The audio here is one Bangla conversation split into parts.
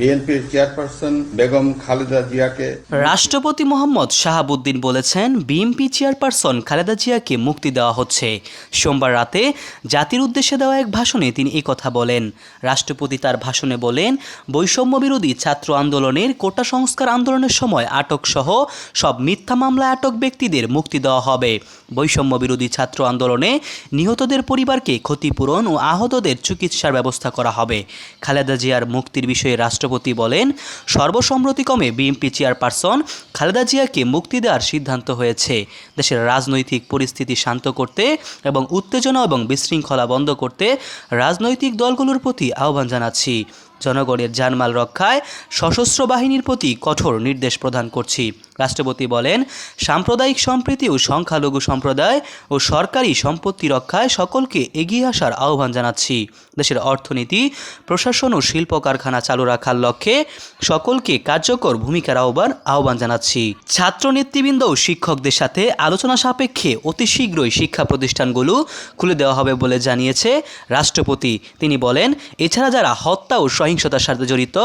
বিএনপির চেয়ারপারসন বেগম খালেদা জিয়াকে রাষ্ট্রপতি মোহাম্মদ শাহাবুদ্দিন বলেছেন, বিএনপি চেয়ারপারসন খালেদা জিয়াকে মুক্তি দেওয়া হচ্ছে। সোমবার রাতে জাতির উদ্দেশ্যে দেওয়া এক ভাষণে তিনি কথা বলেন। রাষ্ট্রপতি তার ভাষণে বলেন, বৈষম্য বিরোধী ছাত্র আন্দোলনের কোটা সংস্কার আন্দোলনের সময় আটক সহ সব মিথ্যা মামলায় আটক ব্যক্তিদের মুক্তি দেওয়া হবে। বৈষম্য বিরোধী ছাত্র আন্দোলনে নিহতদের পরিবারকে ক্ষতিপূরণ ও আহতদের চিকিৎসার ব্যবস্থা করা হবে। খালেদা জিয়ার মুক্তির বিষয়ে রাষ্ট্রপতি বলেন, সর্বসম্মতিক্রমে বিএনপি চেয়ারপারসন খালেদা জিয়াকে মুক্তি দেওয়ার সিদ্ধান্ত হয়েছে। দেশের রাজনৈতিক পরিস্থিতি শান্ত করতে এবং উত্তেজনা এবং বিশৃঙ্খলা বন্ধ করতে রাজনৈতিক দলগুলোর প্রতি আহ্বান জানাচ্ছি। জনগণের জানমাল রক্ষায় সশস্ত্র বাহিনীর প্রতি কঠোর নির্দেশ প্রদান করছি। রাষ্ট্রপতি বলেন, সাম্প্রদায়িক সম্প্রীতি ও সংখ্যালঘু সম্প্রদায় ও সরকারি সম্পত্তি রক্ষায় সকলকে এগিয়ে আসার আহ্বান জানাচ্ছি। দেশের অর্থনীতি, প্রশাসন ও শিল্প কারখানা চালু রাখার লক্ষ্যে সকলকে কার্যকর ভূমিকার আহ্বান আহ্বান জানাচ্ছি। ছাত্র নেতৃবৃন্দ ও শিক্ষকদের সাথে আলোচনা সাপেক্ষে অতি শীঘ্রই শিক্ষা প্রতিষ্ঠানগুলো খুলে দেওয়া হবে বলে জানিয়েছে রাষ্ট্রপতি। তিনি বলেন, এছাড়া যারা হত্যা ও সহিংসতার সাথে জড়িত,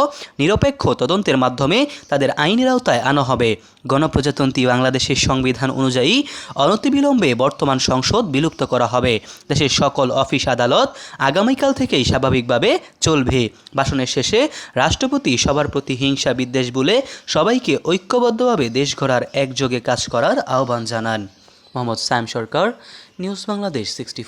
নিরপেক্ষ তদন্তের মাধ্যমে তাদের আইনের আওতায় আনা হবে। গণপ্রজাতন্ত্রী বাংলাদেশের সংবিধান অনুযায়ী অনতিবিলম্বে বর্তমান সংসদ বিলুপ্ত করা হবে। দেশের সকল অফিস আদালত আগামীকাল থেকেই স্বাভাবিকভাবে চলবে। ভাষণের শেষে রাষ্ট্রপতি সবার প্রতি হিংসা বিদ্বেষ বলে সবাইকে ঐক্যবদ্ধভাবে দেশ গড়ার একযোগে কাজ করার আহ্বান জানান। Mohammad Saim Sarkar, news Bangladesh sixty